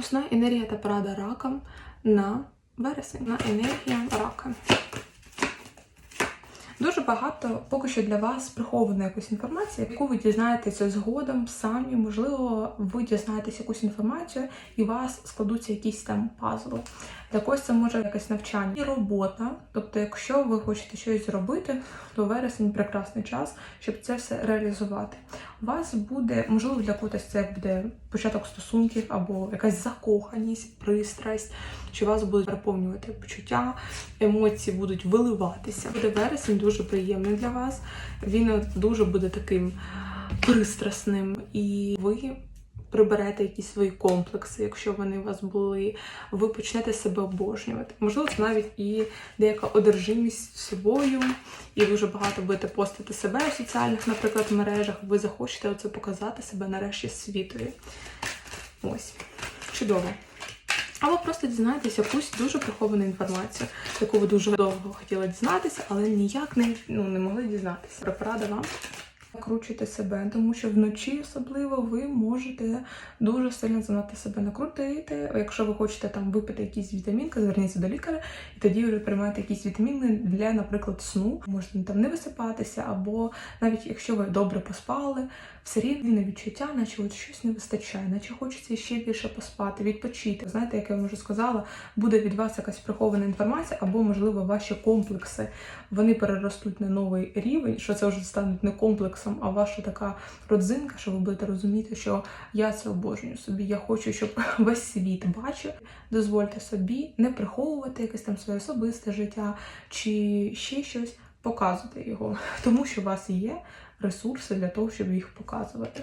Основна енергія та порада ракам на вересень. На енергія рака. Дуже багато поки що для вас прихована якась інформація, яку ви дізнаєтеся згодом самі. Можливо, ви дізнаєтесь якусь інформацію і у вас складуться якісь там пазли. Для когось це може якесь навчання і робота. Тобто, якщо ви хочете щось зробити, то вересень прекрасний час, щоб це все реалізувати. У вас буде, можливо, для когось це буде початок стосунків або якась закоханість, пристрасть, що вас будуть переповнювати почуття, емоції будуть виливатися. Буде вересень дуже приємний для вас. Він дуже буде таким пристрасним, і ви приберете якісь свої комплекси, якщо вони у вас були. Ви почнете себе обожнювати. Можливо, це навіть і деяка одержимість собою, і дуже багато будете постити себе у соціальних, наприклад, мережах. Ви захочете оце показати себе нарешті світові. Ось чудово. Або просто дізнаєтесь якусь дуже приховану інформацію, яку ви дуже довго хотіли дізнатися, але ніяк не, ну, не могли дізнатися. Порада вам. Накручуйте себе, тому що вночі особливо ви можете дуже сильно занадто себе накрутити. Якщо ви хочете там випити якісь вітамінки, зверніться до лікаря, і тоді вже приймаєте якісь вітаміни для, наприклад, сну. Можете там не висипатися, або навіть якщо ви добре поспали, все рівно відчуття, наче от щось не вистачає, наче хочеться ще більше поспати, відпочити. Знаєте, як я вже сказала, буде від вас якась прихована інформація, або, можливо, ваші комплекси вони переростуть на новий рівень, що це вже стануть не комплексом, а ваша така родзинка, що ви будете розуміти, що я це обожнюю собі. Я хочу, щоб весь світ бачив. Дозвольте собі не приховувати якесь там своє особисте життя чи ще щось, показувати його, тому що у вас є ресурси для того, щоб їх показувати.